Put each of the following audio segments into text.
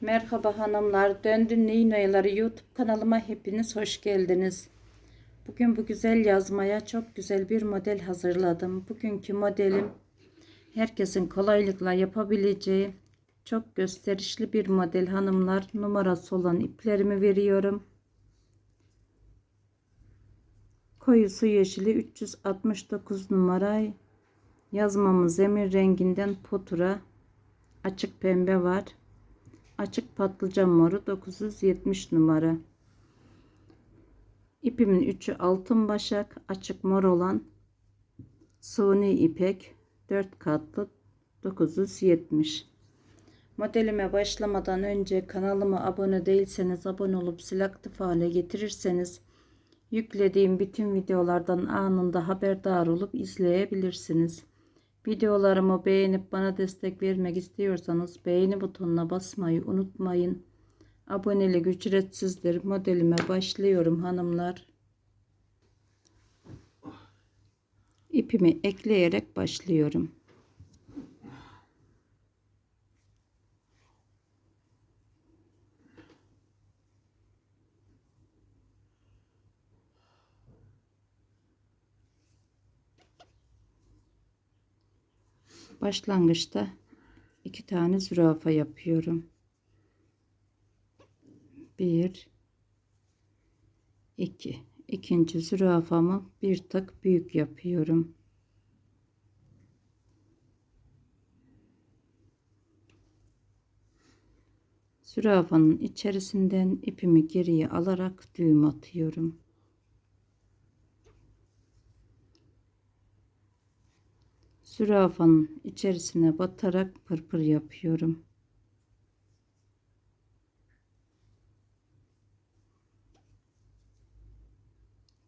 Merhaba hanımlar, Döndün Ninoyaları YouTube kanalıma hepiniz hoş geldiniz. Bugün bu güzel yazmaya çok güzel bir model hazırladım. Bugünkü modelim herkesin kolaylıkla yapabileceği çok gösterişli bir model hanımlar. Numarası olan iplerimi veriyorum. Koyu su yeşili 369 numara yazmamız zemir renginden putura açık pembe var. Açık patlıcan moru 970 numara. İpimin üçü altın başak açık mor olan suni ipek 4 katlı 970. Modelime başlamadan önce kanalıma abone değilseniz abone olup sil aktif hale getirirseniz yüklediğim bütün videolardan anında haberdar olup izleyebilirsiniz. Videolarımı beğenip bana destek vermek istiyorsanız beğeni butonuna basmayı unutmayın. Abonelik ücretsizdir. Modelime başlıyorum hanımlar. İpimi ekleyerek başlıyorum. Başlangıçta iki tane zürafa yapıyorum. Bir, iki. İkinci zürafamı bir tık büyük yapıyorum. Zürafanın içerisinden ipimi geriye alarak düğüm atıyorum. Zürafanın içerisine batarak pırpır yapıyorum.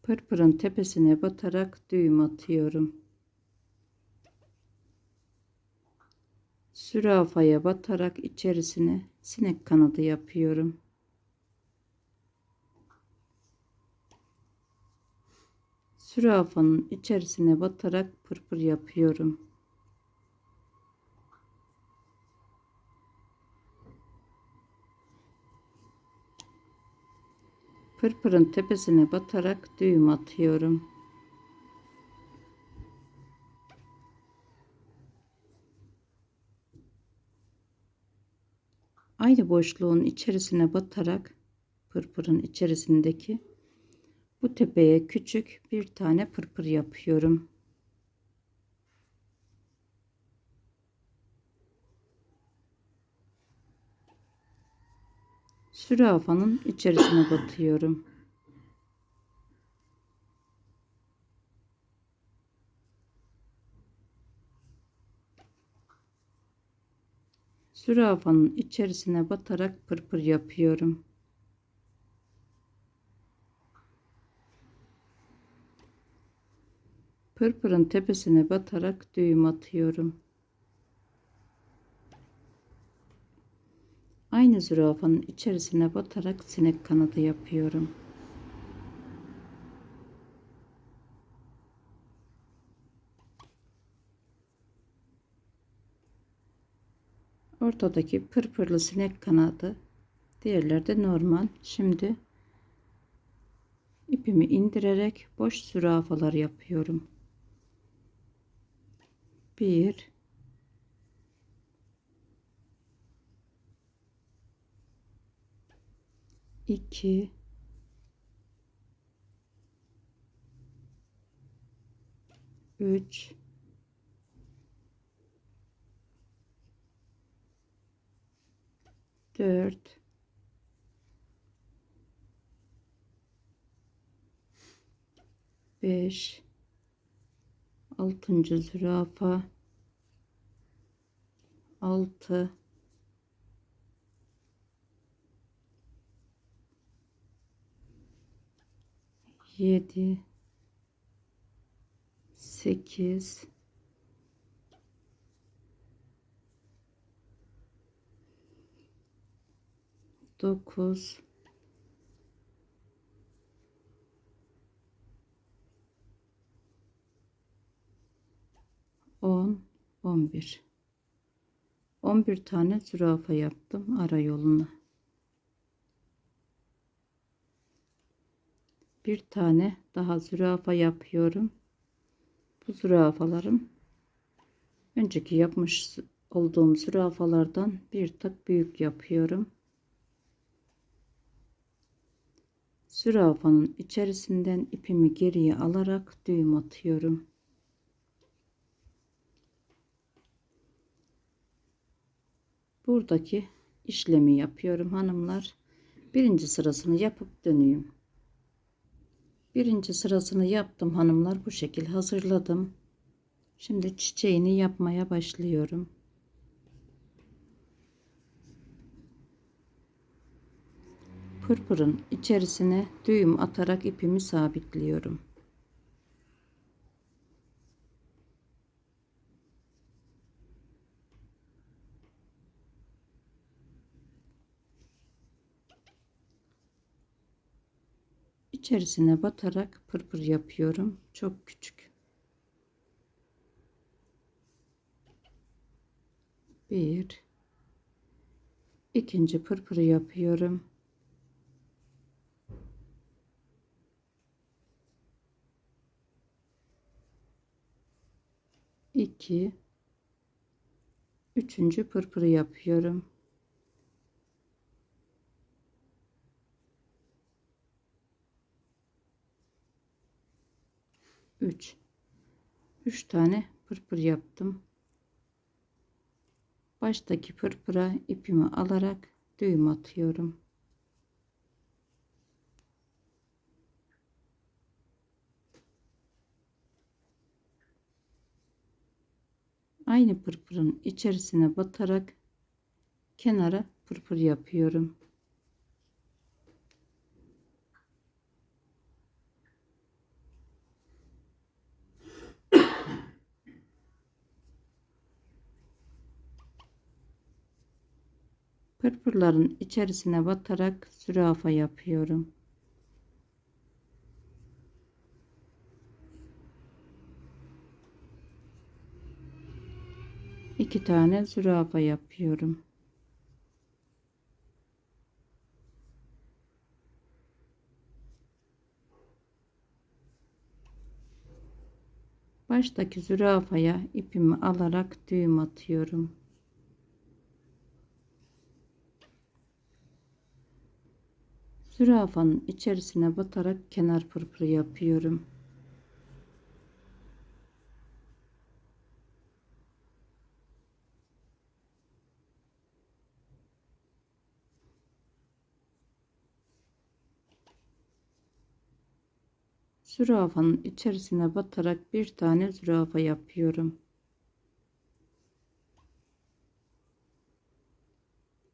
Pırpırın tepesine batarak düğüm atıyorum. Zürafaya batarak içerisine sinek kanadı yapıyorum. Zürafanın içerisine batarak pırpır yapıyorum. Pırpırın tepesine batarak düğüm atıyorum. Aynı boşluğun içerisine batarak pırpırın içerisindeki bu tepeye küçük bir tane pırpır yapıyorum. Sürafanın içerisine batıyorum. Sürafanın içerisine batarak pırpır yapıyorum. Pırpırın tepesine batarak düğüm atıyorum. Aynı zürafanın içerisine batarak sinek kanadı yapıyorum. Ortadaki pırpırlı sinek kanadı diğerleri de normal. Şimdi ipimi indirerek boş zürafalar yapıyorum. 1 2 3 4 5 altıncı zürafa 6 7 8 9 10 11 11 tane zürafa yaptım ara yoluna. Bir tane daha zürafa yapıyorum. Bu zürafalarım önceki yapmış olduğum zürafalardan bir tık büyük yapıyorum. Zürafanın içerisinden ipimi geriye alarak düğüm atıyorum. Buradaki işlemi yapıyorum hanımlar. Birinci sırasını yapıp dönüyorum. Birinci sırasını yaptım hanımlar. Bu şekil hazırladım. Şimdi çiçeğini yapmaya başlıyorum. Pırpırın içerisine düğüm atarak ipimi sabitliyorum. İçerisine batarak pırpır yapıyorum. Çok küçük. Bir. ikinci pırpırı yapıyorum. İki. Üçüncü pırpırı yapıyorum. 3 3 tane pırpır yaptım. Baştaki pırpıra ipimi alarak düğüm atıyorum. Aynı pırpırın içerisine batarak kenara pırpır yapıyorum. Pırpırların içerisine batarak zürafa yapıyorum. İki tane zürafa yapıyorum. Baştaki zürafaya ipimi alarak düğüm atıyorum. Zürafanın içerisine batarak kenar pırpırı yapıyorum. Zürafanın içerisine batarak bir tane zürafa yapıyorum.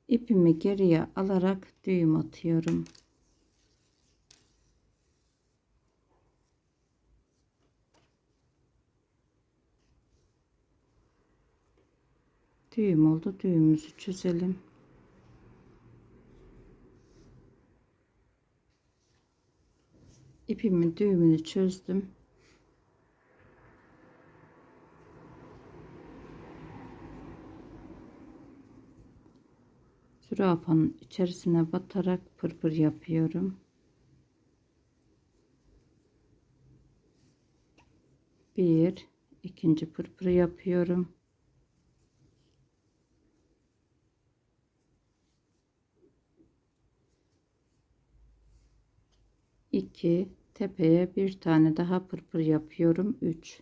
İpimi geriye alarak düğüm atıyorum. Düğüm oldu düğümümüzü çözelim. İpimin düğümünü çözdüm. Zürafanın içerisine batarak pırpır yapıyorum. Bir ikinci pırpır yapıyorum 2 tepeye bir tane daha pırpır yapıyorum 3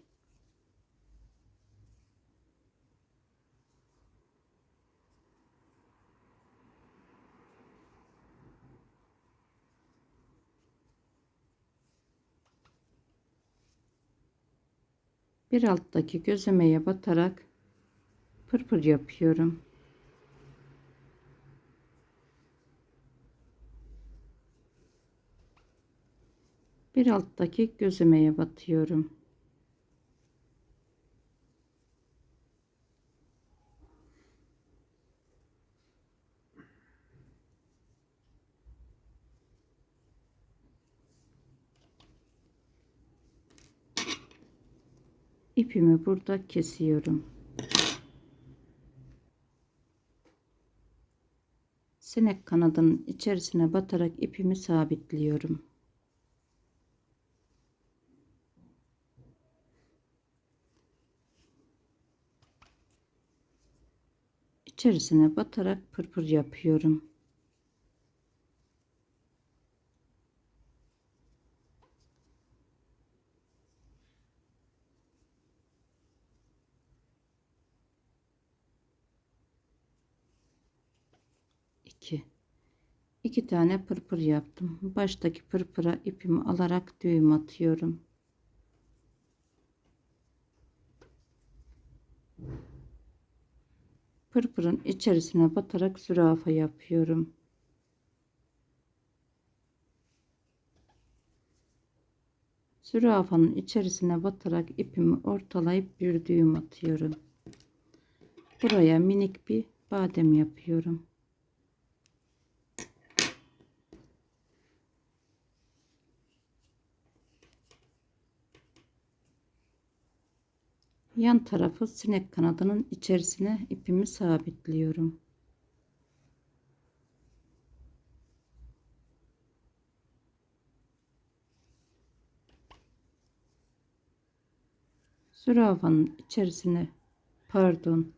bir alttaki gözlemeye batarak pırpır yapıyorum bir alttaki gözümeye batıyorum. ipimi burada kesiyorum. Sinek kanadının içerisine batarak ipimi sabitliyorum. İçerisine batarak pırpır yapıyorum. İki. İki tane pırpır yaptım. Baştaki pırpıra ipimi alarak düğüm atıyorum. Pırpırın içerisine batarak zürafa yapıyorum. Zürafanın içerisine batarak ipimi ortalayıp bir düğüm atıyorum. Buraya minik bir badem yapıyorum. Yan tarafı sinek kanadının içerisine ipimi sabitliyorum. Zürafanın içerisine pardon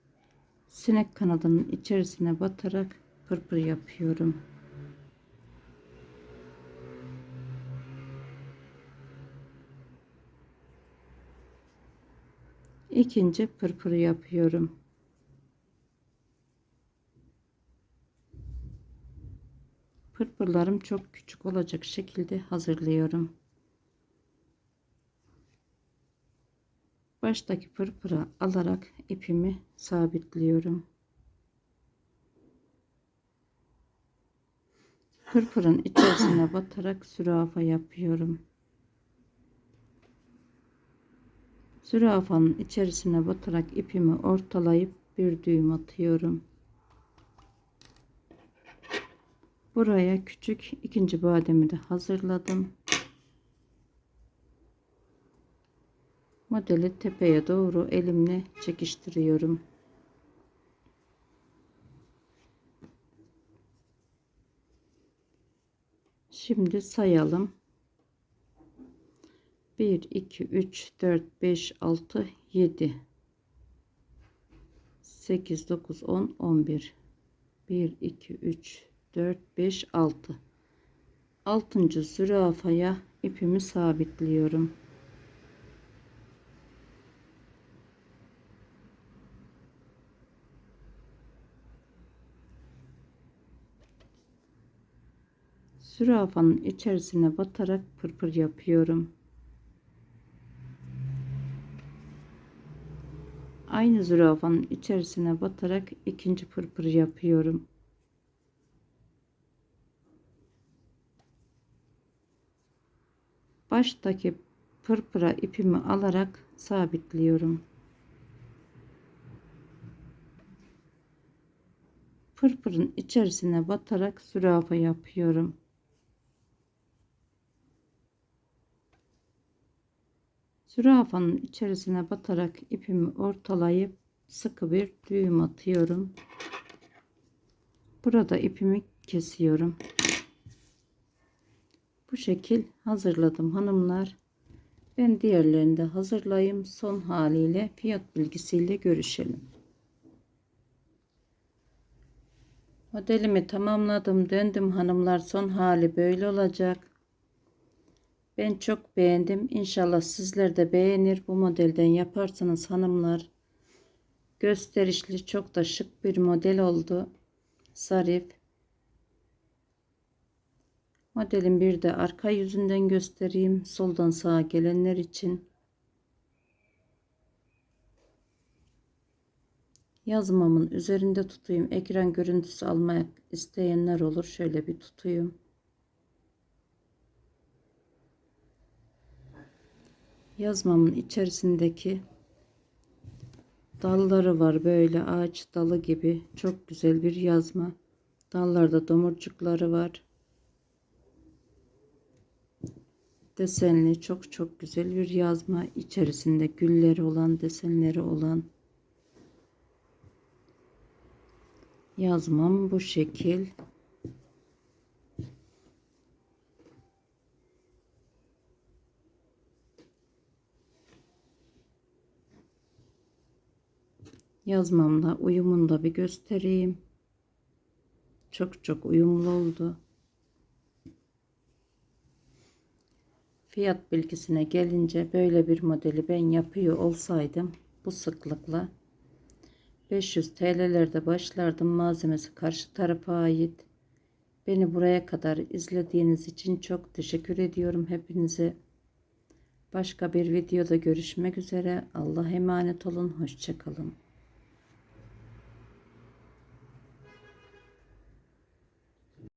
sinek kanadının içerisine batarak pırpır yapıyorum. İkinci pırpırı yapıyorum. Pırpırlarım çok küçük olacak şekilde hazırlıyorum. Baştaki pırpıra alarak ipimi sabitliyorum. Pırpırın içerisine batarak sürafa yapıyorum. Zürafanın içerisine batarak ipimi ortalayıp bir düğüm atıyorum. Buraya küçük ikinci bademi de hazırladım. Modeli tepeye doğru elimle çekiştiriyorum. Şimdi sayalım. 1 2 3 4 5 6 7 8 9 10 11 1 2 3 4 5 6 altıncı zürafaya ipimi sabitliyorum. Zürafanın içerisine batarak pırpır yapıyorum aynı zürafanın içerisine batarak ikinci pırpır yapıyorum. Baştaki pırpıra ipimi alarak sabitliyorum. Pırpırın içerisine batarak zürafa yapıyorum. Zürafanın içerisine batarak ipimi ortalayıp sıkı bir düğüm atıyorum. Burada ipimi kesiyorum. Bu şekil hazırladım hanımlar. Ben diğerlerini de hazırlayayım. Son haliyle fiyat bilgisiyle görüşelim. Modelimi tamamladım. Döndüm hanımlar. Son hali böyle olacak. Ben çok beğendim. İnşallah sizler de beğenir. Bu modelden yaparsanız hanımlar. Gösterişli çok da şık bir model oldu. Zarif. Modelin bir de arka yüzünden göstereyim. Soldan sağa gelenler için. Yazmamın üzerinde tutayım. Ekran görüntüsü almak isteyenler olur. Şöyle bir tutayım. Yazmamın içerisindeki dalları var böyle ağaç dalı gibi. Çok güzel bir yazma. Dallarda domurcukları var. Desenli çok çok güzel bir yazma. İçerisinde gülleri olan desenleri olan. Yazmam bu şekil yazmamla uyumunu da bir göstereyim. Çok çok uyumlu oldu. Fiyat bilgisine gelince böyle bir modeli ben yapıyor olsaydım bu sıklıkla 500 TL'lerde başlardım. Malzemesi karşı tarafa ait. Beni buraya kadar izlediğiniz için çok teşekkür ediyorum hepinize. Başka bir videoda görüşmek üzere. Allah emanet olun. Hoşçakalın.